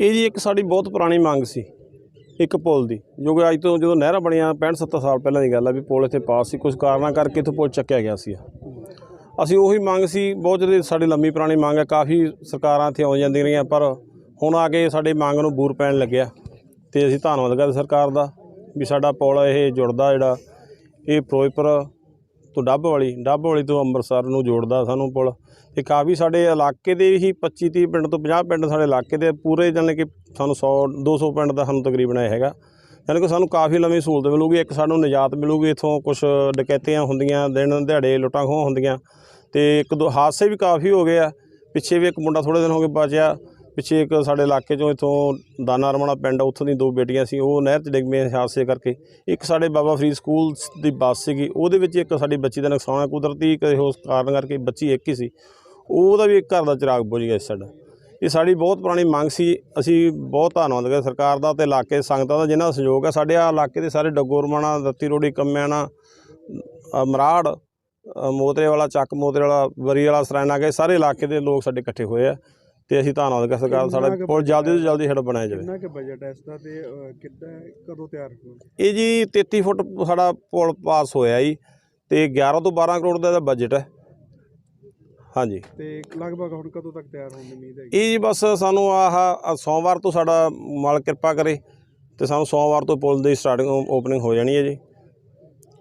ਇਹ ਜੀ ਇੱਕ ਸਾਡੀ ਬਹੁਤ ਪੁਰਾਣੀ ਮੰਗ ਸੀ, ਇੱਕ ਪੁਲ ਦੀ, ਜੋ ਕਿ ਅੱਜ ਤੋਂ ਜਦੋਂ ਨਹਿਰਾਂ ਬਣੀਆਂ 65 70 ਸਾਲ ਪਹਿਲਾਂ ਦੀ ਗੱਲ ਆ ਵੀ ਪੁਲ ਇੱਥੇ ਪਾਸ ਸੀ ਕੁਝ ਕਾਰਨਾਂ ਕਰਕੇ ਇੱਥੋਂ ਪੁਲ ਚੱਕਿਆ ਗਿਆ ਸੀ। ਅਸੀਂ ਉਹੀ ਮੰਗ ਸੀ, ਬਹੁਤ ਜਿਹੜੀ ਸਾਡੀ ਲੰਮੀ ਪੁਰਾਣੀ ਮੰਗ ਹੈ ਕਾਫੀ ਸਰਕਾਰਾਂ ਇੱਥੇ ਆਉਂ ਜਾਂਦੀਆਂ ਰਹੀਆਂ, ਪਰ ਹੁਣ ਆ ਕੇ ਸਾਡੀ ਮੰਗ ਨੂੰ ਬੂਰ ਪੈਣ ਲੱਗਿਆ। ਤੇ ਅਸੀਂ ਧੰਨਵਾਦ ਕਰਦੇ ਸਰਕਾਰ ਦਾ ਵੀ ਸਾਡਾ ਪੁਲ ਇਹ ਜੁੜਦਾ ਜਿਹੜਾ, ਇਹ ਫਿਰੋਜ਼ਪੁਰ ਤੋਂ ਡੱਬ ਵਾਲੀ ਡੱਬ ਵਾਲੀ ਤੋਂ ਅੰਮ੍ਰਿਤਸਰ ਨੂੰ ਜੋੜਦਾ ਸਾਨੂੰ ਪੁਲ। ਤੇ ਕਾਫੀ ਸਾਡੇ ਇਲਾਕੇ ਦੇ ਹੀ 25 30 ਪਿੰਡ ਤੋਂ 50 ਪਿੰਡ ਸਾਡੇ ਇਲਾਕੇ ਦੇ ਪੂਰੇ ਜਾਣੀ ਕਿ ਸਾਨੂੰ 100 200 ਪਿੰਡ ਦਾ ਸਾਨੂੰ ਤਕਰੀਬਨ ਇਹ ਹੈਗਾ। ਯਾਨੀ ਕਿ ਸਾਨੂੰ ਕਾਫੀ ਲੰਮੀ ਸਹੂਲਤ ਮਿਲੂਗੀ, ਇੱਕ ਸਾਨੂੰ ਨਿਜਾਤ ਮਿਲੂਗੀ, ਇਥੋਂ ਕੁਝ ਡਕੈਤੀਆਂ ਹੁੰਦੀਆਂ, ਦਿਨ ਦਿਹਾੜੇ ਲੁੱਟਾਂ ਖੋਹਾਂ ਹੁੰਦੀਆਂ। ਤੇ ਇੱਕ ਦੋ ਹਾਦਸੇ ਵੀ ਕਾਫੀ ਹੋ ਗਏ ਆ, ਪਿੱਛੇ ਵੀ ਇੱਕ ਮੁੰਡਾ ਥੋੜੇ ਦਿਨ ਹੋ ਗਏ ਬਚਿਆ। ਪਿੱਛੇ ਇੱਕ ਸਾਡੇ ਇਲਾਕੇ ਚੋਂ ਇਥੋਂ ਦਾਨਾ ਰਮਣਾ ਪਿੰਡ ਉੱਥੋਂ ਦੀ ਦੋ ਬੇਟੀਆਂ ਸੀ, ਉਹ ਨਹਿਰ 'ਚ ਡਿੱਗ ਪਈਆਂ ਹਾਦਸੇ ਕਰਕੇ। ਇੱਕ ਸਾਡੇ ਬਾਬਾ ਫਰੀਦ ਸਕੂਲ ਦੀ ਬੱਸ ਸੀਗੀ, ਉਹਦੇ ਵਿੱਚ ਇੱਕ ਸਾਡੀ ਬੱਚੀ ਦਾ ਨੁਕਸਾਨ ਹੈ ਕੁਦਰਤੀ ਕਿਸੇ ਉਸ ਕਾਰਨ ਕਰਕੇ ਬੱਚੀ ਇੱਕ ਹੀ ਸੀ। ਉਹਦਾ ਵੀ ਇੱਕ ਘਰ ਦਾ ਚਿਰਾਗ ਬੁਝ ਗਿਆ ਸੀ ਸਾਡਾ। ਇਹ ਸਾਡੀ ਬਹੁਤ ਪੁਰਾਣੀ ਮੰਗ ਸੀ, ਅਸੀਂ ਬਹੁਤ ਧੰਨਵਾਦ ਕਰਦੇ ਸਰਕਾਰ ਦਾ ਤੇ ਇਲਾਕੇ ਸੰਗਤਾਂ ਦਾ ਜਿਨ੍ਹਾਂ ਦਾ ਸਹਿਯੋਗ ਹੈ ਸਾਡੇ ਆ ਇਲਾਕੇ ਦੇ ਸਾਰੇ ਡੱਗੋਰਮਾਣਾ ਦੱਤੀ ਰੋੜੀ, ਕੰਮਿਆਣਾ ਮਰਾੜ ਮੋਤਰੇ ਵਾਲਾ, ਚੱਕ ਮੋਤਰੇ ਵਾਲਾ, ਵਰੀ ਵਾਲਾ ਸਰਾਇਣਾ ਗਏ ਸਾਰੇ ਇਲਾਕੇ ਦੇ ਲੋਕ ਸਾਡੇ ਇਕੱਠੇ ਹੋਏ ਆ। ਤੇ ਅਸੀਂ ਧੰਨਵਾਦ ਸਰਕਾਰ ਦਾ ਸਾਡਾ ਪੁਲ ਜਲਦੀ ਤੋਂ ਜਲਦੀ ਸਾਡਾ ਬਣਾਇਆ ਜਾਵੇ। ਕਿੰਨਾ ਕੁ ਬਜਟ ਹੈ ਇਸ ਦਾ ਤੇ ਅਹ, ਕਿੱਦਾਂ ਕਦੋਂ ਤਿਆਰ ਹੋਣਾ ਇਹ ਜੀ 33 ਫੁੱਟ ਸਾਡਾ ਪੁਲ ਪਾਸ ਹੋਇਆ ਜੀ ਤੇ 11 ਤੋਂ 12 ਕਰੋੜ ਦਾ ਇਹਦਾ ਬਜਟ ਹੈ। ਹਾਂਜੀ। ਤੇ ਲਗਭਗ ਹੁਣ ਕਦੋਂ ਤੱਕ ਤਿਆਰ ਹੋਣ ਦੀ ਉਮੀਦ ਹੈਗੀ? ਇਹ ਜੀ ਬਸ ਸਾਨੂੰ ਆਹ ਆਹ ਸੋਮਵਾਰ ਤੋਂ ਸਾਡਾ ਮਾਲਕ ਕਿਰਪਾ ਕਰੇ ਤੇ ਸਾਨੂੰ ਸੋਮਵਾਰ ਤੋਂ ਪੁਲ ਦੀ ਸਟਾਰਟਿੰਗ ਓਪਨਿੰਗ ਹੋ ਜਾਣੀ ਹੈ ਜੀ।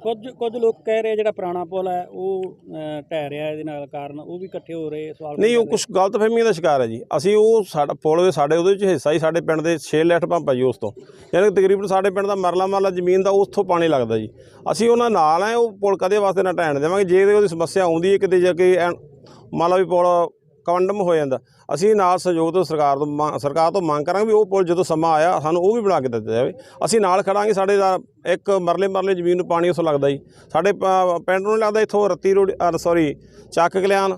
ਕੁਝ ਕੁਝ ਲੋਕ ਕਹਿ ਰਹੇ ਜਿਹੜਾ ਪੁਰਾਣਾ ਪੁਲ ਹੈ ਉਹ ਅ, ਢਹਿ ਰਿਹਾ ਇਹਦੇ ਨਾਲ ਕਾਰਨ ਉਹ ਵੀ ਇਕੱਠੇ ਹੋ ਰਹੇ ਸਵਾਲ ਨਹੀਂ ਉਹ। ਕੁਝ ਗਲਤਫਹਿਮੀਆਂ ਦਾ ਸ਼ਿਕਾਰ ਹੈ ਜੀ। ਅਸੀਂ ਉਹ ਸਾਡਾ ਪੁਲ ਦੇ ਸਾਡੇ ਉਹਦੇ ਵਿੱਚ ਹਿੱਸਾ ਹੀ ਸਾਡੇ ਪਿੰਡ ਦੇ 6 ਲੈਟ ਪੰਪ ਆ ਜੀ ਉਸ ਤੋਂ। ਯਾਨੀ ਕਿ ਤਕਰੀਬਨ ਸਾਡੇ ਪਿੰਡ ਦਾ ਮਰਲਾ ਮਰਲਾ ਜ਼ਮੀਨ ਦਾ ਉੱਥੋਂ ਪਾਣੀ ਲੱਗਦਾ ਜੀ। ਅਸੀਂ ਉਹਨਾਂ ਨਾਲ ਆ ਉਹ ਪੁਲ ਕਦੇ ਵਾਸਤੇ ਨਾ ਢਹਿਣ ਦੇਵਾਂਗੇ। ਜੇ ਉਹਦੀ ਸਮੱਸਿਆ ਆਉਂਦੀ ਹੈ ਕਿਤੇ ਜਾ ਕੇ ਐਨ- ਮੰਨ ਲਾ ਵੀ ਪੁਲ ਕੰਡਮ ਹੋ ਜਾਂਦਾ। ਅਸੀਂ ਨਾਲ ਸਹਿਯੋਗ ਤੋਂ ਸਰਕਾਰ ਤੋਂ ਮੰਗ- ਸਰਕਾਰ ਤੋਂ ਮੰਗ ਕਰਾਂਗੇ ਵੀ ਉਹ ਪੁਲ ਜਦੋਂ ਸਮਾਂ ਆਇਆ, ਸਾਨੂੰ ਉਹ ਵੀ ਬਣਾ ਕੇ ਦਿੱਤਾ ਜਾਵੇ। ਅਸੀਂ ਨਾਲ ਖੜਾਂਗੇ, ਸਾਡੇ ਦਾ ਇੱਕ ਮਰਲੇ ਮਰਲੇ ਜ਼ਮੀਨ ਨੂੰ ਪਾਣੀ ਉੱਥੋਂ ਲੱਗਦਾ ਜੀ। ਸਾਡੇ ਪ- ਪਿੰਡ ਨੂੰ ਲੱਗਦਾ ਇੱਥੋਂ ਰੱਤੀ ਰੋਡ ਸੌਰੀ ਚੱਕ ਕਲਿਆਣ,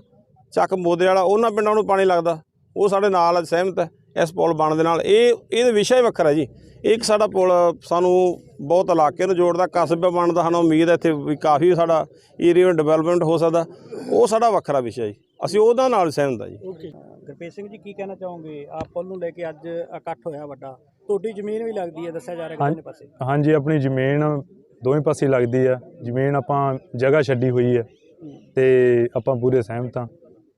ਚੱਕ ਮੋਦੇ ਵਾਲਾ, ਉਹਨਾਂ ਪਿੰਡਾਂ ਨੂੰ ਪਾਣੀ ਲੱਗਦਾ। ਉਹ ਸਾਡੇ ਨਾਲ ਸਹਿਮਤ ਹੈ, ਇਸ ਪੁਲ ਬਣ ਦੇ ਨਾਲ। ਇਹ, ਇਹਦਾ ਵਿਸ਼ਾ ਹੀ ਵੱਖਰਾ ਜੀ। ਇੱਕ ਸਾਡਾ ਪੁਲ ਸਾਨੂੰ ਬਹੁਤ ਇਲਾਕੇ ਨੂੰ ਜੋੜਦਾ, ਕਸਬਾ ਬਣਦਾ, ਸਾਨੂੰ ਉਮੀਦ ਹੈ ਇੱਥੇ ਵੀ ਕਾਫੀ ਸਾਡਾ ਏਰੀਆ ਡਿਵੈਲਪਮੈਂਟ ਹੋ ਸਕਦਾ। ਉਹ ਸਾਡਾ ਵੱਖਰਾ ਵਿਸ਼ਾ ਜੀ। ਅਸੀਂ ਉਹਦਾ ਨਾਲ ਸਹਿਮਤ ਹਾਂ ਜੀ। ਓਕੇ ਗੁਰਪ੍ਰੀਤ ਸਿੰਘ ਜੀ ਕੀ ਕਹਿਣਾ ਚਾਹੋਗੇ? ਆ ਪੁਲ ਨੂੰ ਲੈ ਕੇ ਅੱਜ ਇਕੱਠ ਹੋਇਆ ਵੱਡਾ। ਤੁਹਾਡੀ ਜ਼ਮੀਨ ਵੀ ਲੱਗਦੀ ਹੈ ਦੱਸਿਆ ਜਾ ਰਿਹਾ ਹਾਂ- ਕਿੰਨੇ ਪਾਸੇ। ਹਾਂਜੀ ਆਪਣੀ ਜ਼ਮੀਨ ਦੋਵੇਂ ਪਾਸੇ ਲੱਗਦੀ ਆ। ਜ਼ਮੀਨ ਆਪਾਂ ਜਗ੍ਹਾ ਛੱਡੀ ਹੋਈ ਹੈ ਤੇ ਆਪਾਂ ਪੂਰੇ ਸਹਿਮਤ ਹਾਂ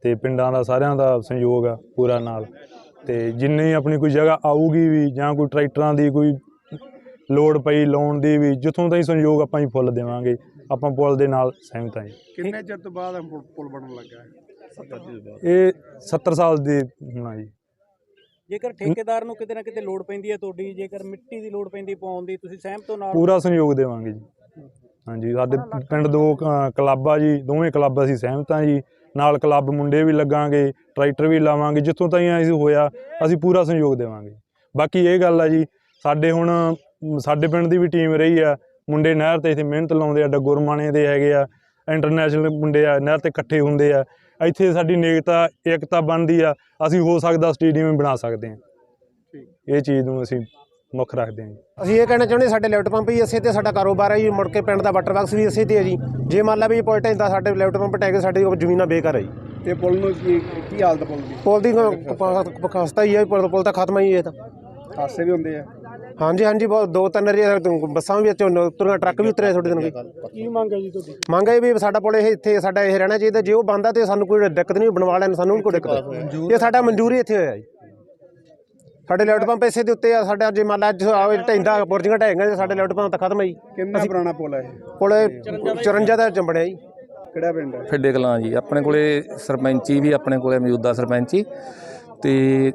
ਤੇ ਪਿੰਡਾਂ ਦਾ ਸਾਰਿਆਂ ਦਾ ਸਹਿਯੋਗ ਆ ਪੂਰਾ ਨਾਲ। ਤੇ ਜਿੰਨੀ ਆਪਣੀ ਕੋਈ ਜਗ੍ਹਾ ਆਊਗੀ ਵੀ ਜਾਂ ਕੋਈ ਟਰੈਕਟਰਾਂ ਦੀ ਕੋਈ ਲੋੜ ਪਈ ਲਾਉਣ ਦੀ ਵੀ ਜਿੱਥੋਂ ਤਾਈਂ ਸਹਿਯੋਗ ਆਪਾਂ ਹੀ ਫੁੱਲ ਦੇਵਾਂਗੇ। ਆਪਾਂ ਪੁੱਲ ਦੇ ਨਾਲ ਸਹਿਮਤ ਹਾਂ ਜੀ। ਕਿੰਨੇ ਚਿਰ ਤੋਂ ਬਾਅਦ ਪੁਲ ਬਣਨ ਲੱਗਾ ਹੈ? ਇਹ 70 ਸਾਲ ਦੀ ਹੋਣਾ ਜੀ। ਜੇਕਰ ਠੇਕੇਦਾਰ ਨੂੰ ਕਿਤੇ ਨਾ ਕਿਤੇ ਲੋੜ ਪੈਂਦੀ ਹੈ ਤੁਹਾਡੀ ਜੇਕਰ ਮਿੱਟੀ ਦੀ ਲੋੜ ਪੈਂਦੀ ਪਾਉਣ ਦੀ ਤੁਸੀਂ ਸਹਿਮਤ ਹੋ ਨਾਲ? ਪੂਰਾ ਸਹਿਯੋਗ ਦੇਵਾਂਗੇ ਜੀ। ਹਾਂਜੀ ਸਾਡੇ ਪਿੰਡ ਦੋ ਕਲੱਬ ਆ ਜੀ ਦੋਵੇਂ ਕਲੱਬ ਅਸੀਂ ਸਹਿਮਤ ਹਾਂ ਜੀ। ਨਾਲ ਕਲੱਬ ਮੁੰਡੇ ਵੀ ਲੱਗਾਂਗੇ ਟਰੈਕਟਰ ਵੀ ਲਾਵਾਂਗੇ ਜਿੱਥੋਂ ਤਾਈਂ ਅਸੀਂ ਹੋਇਆ ਅਸੀਂ ਪੂਰਾ ਸਹਿਯੋਗ ਦੇਵਾਂਗੇ। ਬਾਕੀ ਇਹ ਗੱਲ ਆ ਜੀ ਸਾਡੇ ਹੁਣ ਸਾਡੇ ਪਿੰਡ ਦੀ ਵੀ ਟੀਮ ਰਹੀ ਆ। ਮੁੰਡੇ ਨਹਿਰ ਤੇ ਇੱਥੇ ਮਿਹਨਤ ਲਾਉਂਦੇ ਆ ਡੱਗੁਰਮਾਣੇ ਦੇ ਹੈਗੇ ਆ। ਇੰਟਰਨੈਸ਼ਨਲ ਮੁੰਡੇ ਆ ਨਹਿਰ ਤੇ ਇਕੱਠੇ ਹੁੰਦੇ ਆ। ਇੱਥੇ ਸਾਡੀ ਨੇਕਤਾ ਏਕਤਾ ਬਣਦੀ ਆ ਅਸੀਂ ਹੋ ਸਕਦਾ ਸਟੇਡੀਅਮ ਬਣਾ ਸਕਦੇ ਹਾਂ। ਇਹ ਚੀਜ਼ ਨੂੰ ਅਸੀਂ ਮੁੱਖ ਰੱਖਦੇ ਹਾਂ। ਅਸੀਂ ਇਹ ਕਹਿਣਾ ਚਾਹੁੰਦੇ ਸਾਡੇ ਲੈਫਟ ਪੰਪ ਹੀ ਇਸੇ ਤੇ ਸਾਡਾ ਕਾਰੋਬਾਰ ਹੈ ਜੀ ਮੁੜ ਕੇ ਪਿੰਡ ਦਾ ਵਾਟਰ ਬਾਕਸ ਵੀ ਇਸੇ ਤੇ ਹੈ ਜੀ। ਜੇ ਮੰਨ ਲਾ ਵੀ ਪੁਲ ਢਹਿੰਦਾ ਸਾਡੇ ਲੈਫਟ ਪੰਪ ਟੈਗ ਸਾਡੀ ਉਹ ਜ਼ਮੀਨਾਂ ਬੇਕਾਰ ਹੈ ਜੀ। ਤੇ ਪੁਲ ਨੂੰ ਕੀ ਕੀ ਹਾਲਤ ਪੁਲ ਦੀ? ਪੁਲ ਦੀ ਖਸਤਾ ਹੀ ਹੈ ਪੁਲ ਪੁਲ ਤਾਂ ਖਤਮ ਹੀ ਹੈ ਇਹ ਤਾਂ। ਹਾਦਸੇ ਵੀ ਹੁੰਦੇ ਆ। ਹਾਂਜੀ ਹਾਂਜੀ ਬਹੁਤ ਦੋ ਤਿੰਨ ਰੇ ਬੱਸਾਂ ਵੀ ਵਿੱਚੋਂ ਤੁਰੀਆਂ ਟਰੱਕ ਵੀ ਉਤਰੇ ਥੋੜੇ ਦਿਨ ਵੀ। ਕੀ ਮੰਗ ਹੈ ਜੀ ਤੁਹਾਡੀ? ਮੰਗ ਹੈ ਵੀ ਸਾਡਾ ਪੁਲ ਇਹ ਇੱਥੇ ਸਾਡਾ ਇਹ ਰਹਿਣਾ ਚਾਹੀਦਾ ਜੇ ਉਹ ਬੰਦਾ ਤੇ ਸਾਨੂੰ ਕੋਈ ਦਿੱਕਤ ਨਹੀਂ ਬਣਵਾ ਲੈਣ ਸਾਨੂੰ ਵੀ ਕੋਈ ਦਿੱਕਤ। ਇਹ ਸਾਡਾ ਮਨਜ਼ੂਰੀ ਇੱਥੇ ਹੋਇਆ ਜੀ। ਸਾਡੇ ਲੈਫਟ ਪੰਪ ਇਸੇ ਦੇ ਉੱਤੇ ਆ ਸਾਡਾ ਜੇ ਮੰਨ ਲਾ ਅੱਜ ਆਵੇ ਢੈਂਦਾ ਬੁਰਜੀਆਂ ਢਹਿੰਗਾ ਸਾਡੇ ਲੈਫਟ ਪੰਪ ਤਾਂ ਖਤਮ ਹੈ ਜੀ। ਕਿੰਨਾ ਪੁਰਾਣਾ ਪੁਲ ਹੈ ਇਹ? ਪੁਲ 54 ਦਾ ਚੰਬੜਿਆ ਜੀ। ਕਿਹੜਾ ਪਿੰਡ ਹੈ? ਫਿੱਡੇ ਕਲਾਂ ਜੀ ਆਪਣੇ ਕੋਲੇ ਸਰਪੰਚੀ ਵੀ ਆਪਣੇ ਕੋਲੇ ਮੌਜੂਦਾ ਸਰਪੰਚੀ। ਤੇ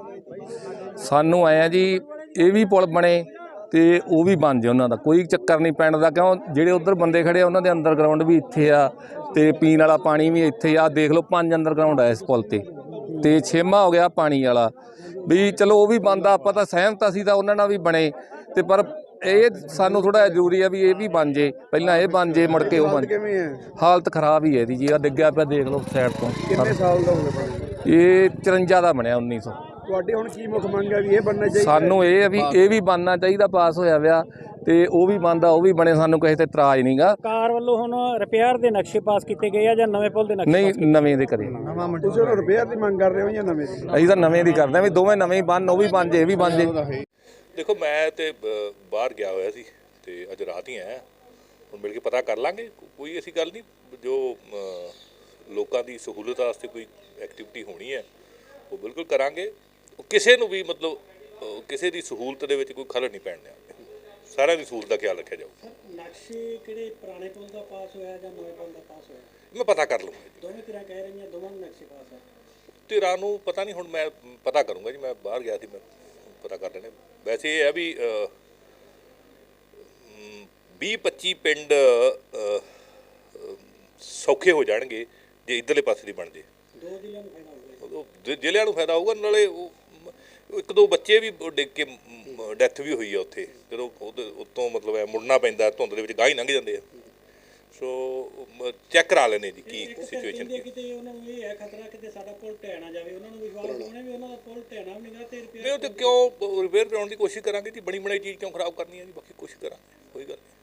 ਸਾਨੂੰ ਆਇਆ ਜੀ ਇਹ ਵੀ ਪੁਲ ਬਣੇ ਤੇ ਉਹ ਵੀ ਬਣ ਜੇ ਉਹਨਾਂ ਦਾ। ਕੋਈ ਚੱਕਰ ਨਹੀਂ ਪਿੰਡ ਦਾ ਕਿਉਂ? ਜਿਹੜੇ ਉਧਰ ਬੰਦੇ ਖੜੇ ਆ ਉਹਨਾਂ ਦੇ ਅੰਡਰਗਰਾਉਂਡ ਵੀ ਇੱਥੇ ਆ ਤੇ ਪੀਣ ਵਾਲਾ ਪਾਣੀ ਵੀ ਇੱਥੇ ਆ। ਦੇਖ ਲਓ ਪੰਜ ਅੰਡਰਗਰਾਉਂਡ ਆ ਇਸ ਪੁਲ ਤੇ। ਤੇ ਛੇਮਾ ਹੋ ਗਿਆ ਪਾਣੀ ਵਾਲਾ। ਵੀ ਚਲੋ ਉਹ ਵੀ ਬੰਦਾ ਆਪਾਂ ਤਾਂ ਸਹਿਮਤ ਅਸੀਂ ਤਾਂ ਉਹਨਾਂ ਨਾਲ ਵੀ ਬਣੇ। ਤੇ ਪਰ ਇਹ ਸਾਨੂੰ ਥੋੜਾ ਜ਼ਰੂਰੀ ਆ ਵੀ ਇਹ ਵੀ ਬਣ ਜੇ ਪਹਿਲਾਂ ਇਹ ਬਣ ਜੇ ਮੁੜ ਕੇ ਉਹ ਬਣ ਕਿਵੇਂ ਹੈ ਹਾਲਤ ਖਰਾਬ ਹੀ ਹੈ ਇਹਦੀ ਜੀ। ਆ ਡਿੱਗਿਆ ਪਿਆ ਦੇਖ ਲਓ ਸਾਈਡ ਤੋਂ। ਕਿੰਨੇ ਸਾਲ ਦਾ ਹੋ ਗਿਆ ਪਾਣੀ ਇਹ 54 ਦਾ ਬਣਿਆ 1900 ਤੁਹਾਡੀ ਹੁਣ ਕੀ ਮੁੱਖ ਮੰਗ ਹੈ ਵੀ ਇਹ ਬਣਨਾ ਚਾਹੀਦਾ ਸਾਨੂੰ ਇਹ ਆ ਵੀ ਇਹ ਵੀ ਬਣਨਾ ਚਾਹੀਦਾ ਪਾਸ ਹੋਇਆ ਵਿਆ ਤੇ ਉਹ ਵੀ ਬਣਦਾ ਉਹ ਵੀ ਬਣੇ ਸਾਨੂੰ ਕਿਸੇ ਤੇ ਇਤਰਾਜ਼ ਨਹੀਂਗਾ ਕਾਰ ਵੱਲੋਂ ਹੁਣ ਰਿਪੇਅਰ ਦੇ ਨਕਸ਼ੇ ਪਾਸ ਕੀਤੇ ਗਏ ਆ ਜਾਂ ਨਵੇਂ ਪੁਲ ਦੇ ਨਕਸ਼ੇ ਨਹੀਂ ਨਵੇਂ ਦੇ ਕਰੇ। ਤੁਸੀਂ ਉਹ ਰਿਪੇਅਰ ਦੀ ਮੰਗ ਕਰ ਰਹੇ ਹੋ ਜਾਂ ਨਵੇਂ ਦੀ? ਅਸੀਂ ਤਾਂ ਨਵੇਂ ਦੀ ਕਰਦੇ ਆ ਵੀ ਦੋਵੇਂ ਨਵੇਂ ਹੀ ਬਣ ਉਹ ਵੀ ਬਣ ਜੇ ਇਹ ਵੀ ਬਣ ਜੇ। ਦੇਖੋ ਮੈਂ ਤੇ ਬਾਹਰ ਗਿਆ ਹੋਇਆ ਸੀ ਤੇ ਅੱਜ ਰਾਤ ਹੀ ਆਇਆ। ਹੁਣ ਮਿਲ ਕੇ ਪਤਾ ਕਰ ਲਾਂਗੇ ਕੋਈ ਐਸੀ ਗੱਲ ਨਹੀਂ ਜੋ ਲੋਕਾਂ ਦੀ ਸਹੂਲਤ ਵਾਸਤੇ ਕੋਈ ਐਕਟੀਵਿਟੀ ਹੋਣੀ ਹੈ ਉਹ ਬਿਲਕੁਲ ਕਰਾਂਗੇ। ਕਿਸੇ ਨੂੰ ਵੀ ਮਤਲਬ ਕਿਸੇ ਦੀ ਸਹੂਲਤ ਦੇ ਵਿੱਚ ਕੋਈ ਖਲਲ ਨਹੀਂ ਪੈਣ ਦਿਆਂਗੇ ਸਾਰਿਆਂ ਦੀ ਸਹੂਲਤ ਦਾ ਖਿਆਲ ਰੱਖਿਆ ਜਾਊ। ਨਕਸ਼ੇ ਕਿਹੜੇ ਪੁਰਾਣੇ ਪੁਲ ਦਾ ਪਾਸ ਹੋਇਆ ਜਾਂ ਨਵੇਂ ਪੁਲ ਦਾ ਪਾਸ ਹੋਇਆ? ਮੈਂ ਪਤਾ ਕਰ ਲਵਾਂਗਾ ਦੋਵੇਂ ਤਰ੍ਹਾਂ ਕਹਿ ਰਹੀਆਂ ਦੋਵਾਂ ਨੂੰ ਨਕਸ਼ੇ ਪਾਸ ਹੈ ਧਿਰਾਂ ਨੂੰ ਪਤਾ ਨਹੀਂ ਹੁਣ ਮੈਂ ਪਤਾ ਕਰੂੰਗਾ ਜੀ ਮੈਂ ਬਾਹਰ ਗਿਆ ਸੀ ਮੈਂ ਪਤਾ ਕਰ ਲੈਣੇ। ਵੈਸੇ ਇਹ ਹੈ ਵੀ 20 25 ਪਿੰਡ ਸੌਖੇ ਹੋ ਜਾਣਗੇ ਜੇ ਇਧਰਲੇ ਪਾਸੇ ਦੀ ਬਣ ਜੇ। ਦੋ ਜ਼ਿਲ੍ਹਿਆਂ ਨੂੰ ਫਾਇਦਾ ਜ਼ਿ- ਜ਼ਿਲ੍ਹਿਆਂ ਨੂੰ ਫਾਇਦਾ ਹੋਊਗਾ ਨਾਲੇ ਉਹ ਇੱਕ ਦੋ ਬੱਚੇ ਵੀ ਡਿੱਗ ਕੇ ਡੈਥ ਵੀ ਹੋਈ ਆ ਉੱਥੇ। ਜਦੋਂ ਉੱਤੋਂ ਮਤਲਬ ਐ ਮੁੜਨਾ ਪੈਂਦਾ ਧੁੰਦ ਦੇ ਵਿੱਚ ਗਾਹ ਹੀ ਲੰਘ ਜਾਂਦੇ ਆ। ਸੋ ਚੈੱਕ ਕਰਾ ਲੈਣੇ ਜੀ ਕੀ ਸਿਚੁਏਸ਼ਨ ਕਿਤੇ ਕਿਤੇ ਉਹਨਾਂ ਨੂੰ ਇਹ ਹੈ ਖਤਰਾ ਕਿਤੇ ਸਾਡਾ ਪੁਲ ਨਾ ਜਾਵੇ। ਉਹਨਾਂ ਨੂੰ ਵਿਸ਼ਵਾਸ ਹੋਣਾ ਵੀ ਉਹਨਾਂ ਦਾ ਪੁਲ ਢਹਿਣਾ ਵੀ ਨਹੀਂਗਾ ਤੇ ਨਹੀਂ ਰਿਪੇਅਰ ਉਹ ਤੇ ਕਿਉਂ ਰਿਪੇਅਰ ਕਰਾਉਣ ਦੀ ਕੋਸ਼ਿਸ਼ ਕਰਾਂਗੇ ਜੀ? ਬਣੀ ਬਣਾਈ ਚੀਜ਼ ਕਿਉਂ ਖਰਾਬ ਕਰਨੀ ਹੈ ਜੀ? ਬਾਕੀ ਕੋਸ਼ਿਸ਼ ਕਰਾਂਗੇ ਕੋਈ ਗੱਲ ਨਹੀਂ।